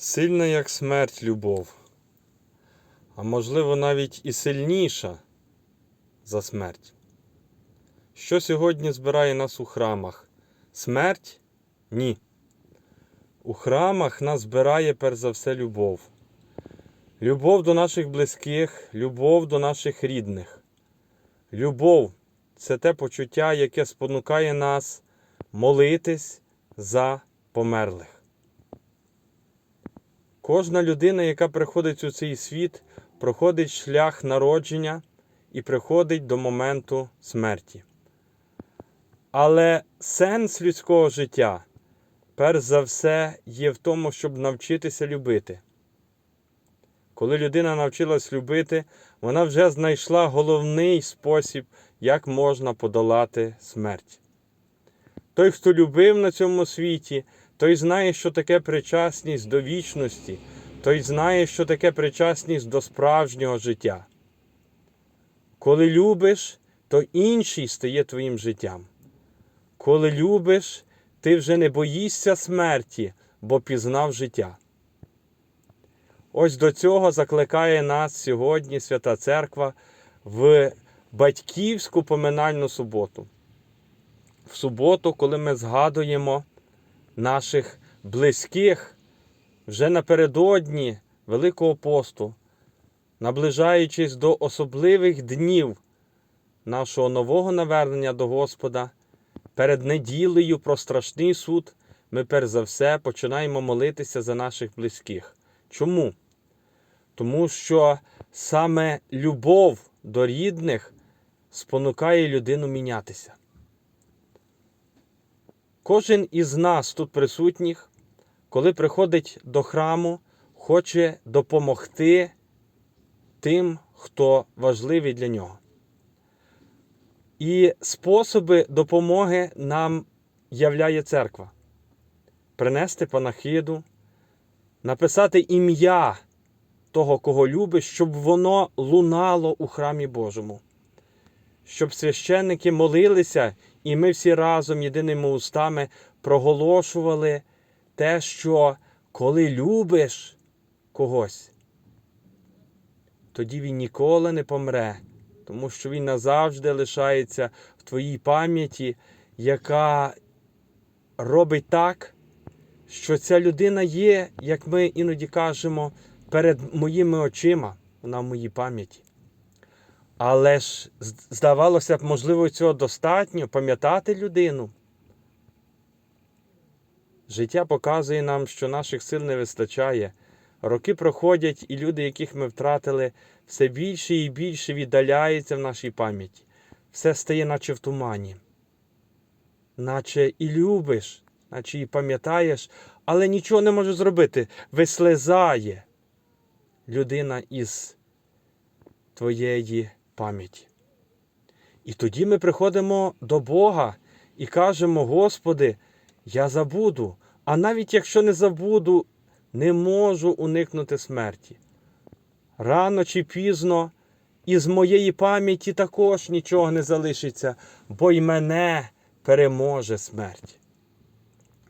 Сильна, як смерть, любов, а можливо навіть і сильніша за смерть. Що сьогодні збирає нас у храмах? Смерть? Ні. У храмах нас збирає перш за все любов. Любов до наших близьких, любов до наших рідних. Любов це те почуття, яке спонукає нас молитись за померлих. Кожна людина, яка приходить у цей світ, проходить шлях народження і приходить до моменту смерті. Але сенс людського життя, перш за все, є в тому, щоб навчитися любити. Коли людина навчилась любити, вона вже знайшла головний спосіб, як можна подолати смерть. Той, хто любив на цьому світі, той знає, що таке причасність до вічності, той знає, що таке причасність до справжнього життя. Коли любиш, то інший стає твоїм життям. Коли любиш, ти вже не боїшся смерті, бо пізнав життя. Ось до цього закликає нас сьогодні Свята Церква в батьківську поминальну суботу. В суботу, коли ми згадуємо наших близьких вже напередодні Великого посту, наближаючись до особливих днів нашого нового навернення до Господа, перед неділею про страшний суд, ми перш за все починаємо молитися за наших близьких. Чому? Тому що саме любов до рідних спонукає людину мінятися. Кожен із нас тут присутніх, коли приходить до храму, хоче допомогти тим, хто важливий для нього. І способи допомоги нам являє церква. Принести панахиду, написати ім'я того, кого любиш, щоб воно лунало у храмі Божому, щоб священники молилися, і ми всі разом єдиними устами проголошували те, що коли любиш когось, тоді він ніколи не помре, тому що він назавжди лишається в твоїй пам'яті, яка робить так, що ця людина є, як ми іноді кажемо, перед моїми очима, вона в моїй пам'яті. Але ж здавалося б, можливо, цього достатньо пам'ятати людину. Життя показує нам, що наших сил не вистачає. Роки проходять, і люди, яких ми втратили, все більше і більше віддаляються в нашій пам'яті. Все стає, наче в тумані. Наче і любиш, наче і пам'ятаєш, але нічого не може зробити. Вислизає людина із твоєї пам'яті. І тоді ми приходимо до Бога і кажемо: Господи, я забуду, а навіть якщо не забуду, не можу уникнути смерті. Рано чи пізно із моєї пам'яті також нічого не залишиться, бо й мене переможе смерть.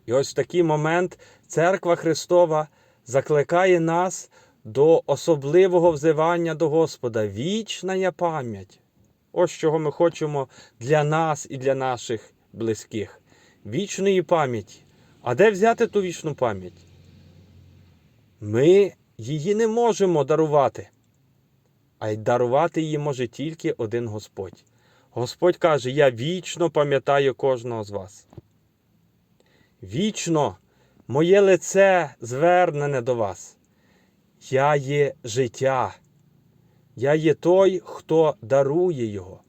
І ось в такий момент Церква Христова закликає нас до особливого взивання до Господа. Вічна пам'ять. Ось чого ми хочемо для нас і для наших близьких. Вічної пам'яті. А де взяти ту вічну пам'ять? Ми її не можемо дарувати, а й дарувати її може тільки один Господь. Господь каже: Я вічно пам'ятаю кожного з вас. Вічно моє лице звернене до вас. Я є життя. Я є той, хто дарує його.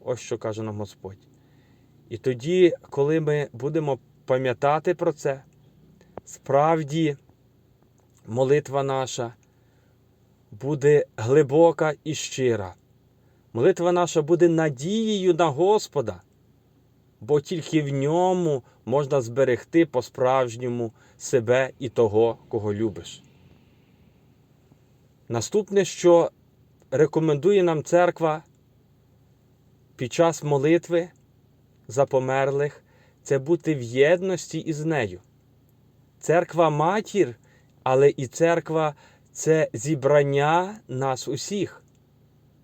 Ось що каже нам Господь. І тоді, коли ми будемо пам'ятати про це, справді молитва наша буде глибока і щира. Молитва наша буде надією на Господа, бо тільки в ньому можна зберегти по-справжньому себе і того, кого любиш. Наступне, що рекомендує нам церква під час молитви за померлих, це бути в єдності із нею. Церква матір але і церква це зібрання нас усіх.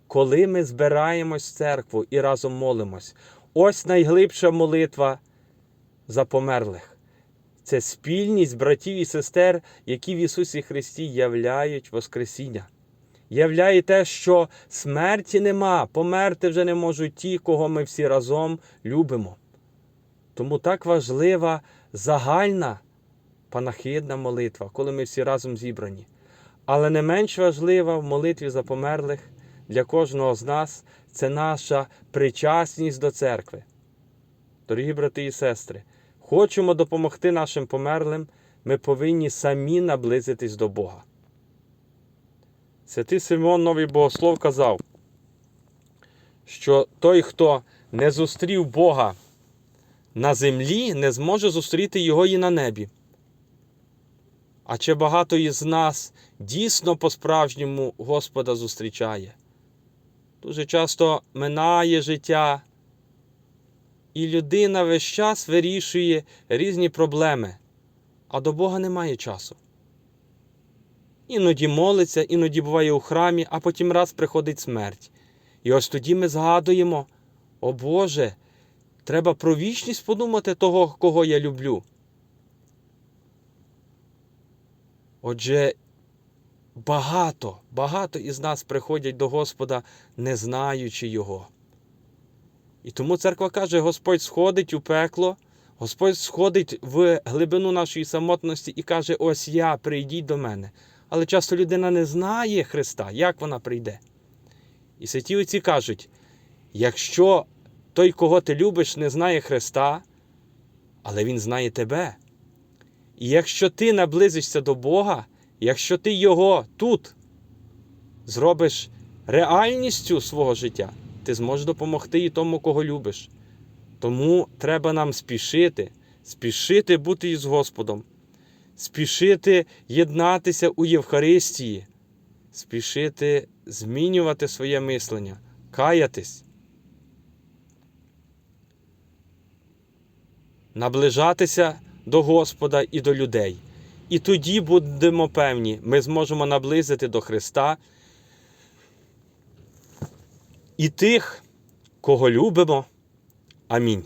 Коли ми збираємось в церкву і разом молимось. Ось найглибша молитва за померлих. Це спільність братів і сестер, які в Ісусі Христі являють Воскресіння. Являє те, що смерті нема, померти вже не можуть ті, кого ми всі разом любимо. Тому так важлива загальна панахидна молитва, коли ми всі разом зібрані. Але не менш важлива в молитві за померлих для кожного з нас це наша причасність до церкви. Дорогі брати і сестри, хочемо допомогти нашим померлим, ми повинні самі наблизитись до Бога. Святий Симеон Новий Богослов казав, що той, хто не зустрів Бога на землі, не зможе зустріти Його і на небі. А чи багато із нас дійсно по-справжньому Господа зустрічає? Дуже часто минає життя, і людина весь час вирішує різні проблеми, а до Бога немає часу. Іноді молиться, іноді буває у храмі, а потім раз приходить смерть. І ось тоді ми згадуємо: о Боже, треба про вічність подумати того, кого я люблю. Отже, багато, багато із нас приходять до Господа, не знаючи Його. І тому церква каже: Господь сходить у пекло, Господь сходить в глибину нашої самотності і каже: Ось я, прийдіть до мене. Але часто людина не знає Христа, як вона прийде. І святі отці кажуть: якщо той, кого ти любиш, не знає Христа, але Він знає тебе. І якщо ти наблизишся до Бога, якщо ти Його тут зробиш реальністю свого життя, ти зможеш допомогти і тому, кого любиш. Тому треба нам спішити, спішити бути із Господом, спішити єднатися у Євхаристії, спішити змінювати своє мислення, каятись, наближатися до Господа і до людей. І тоді будемо певні, ми зможемо наблизити до Христа і тих, кого любимо. Амінь.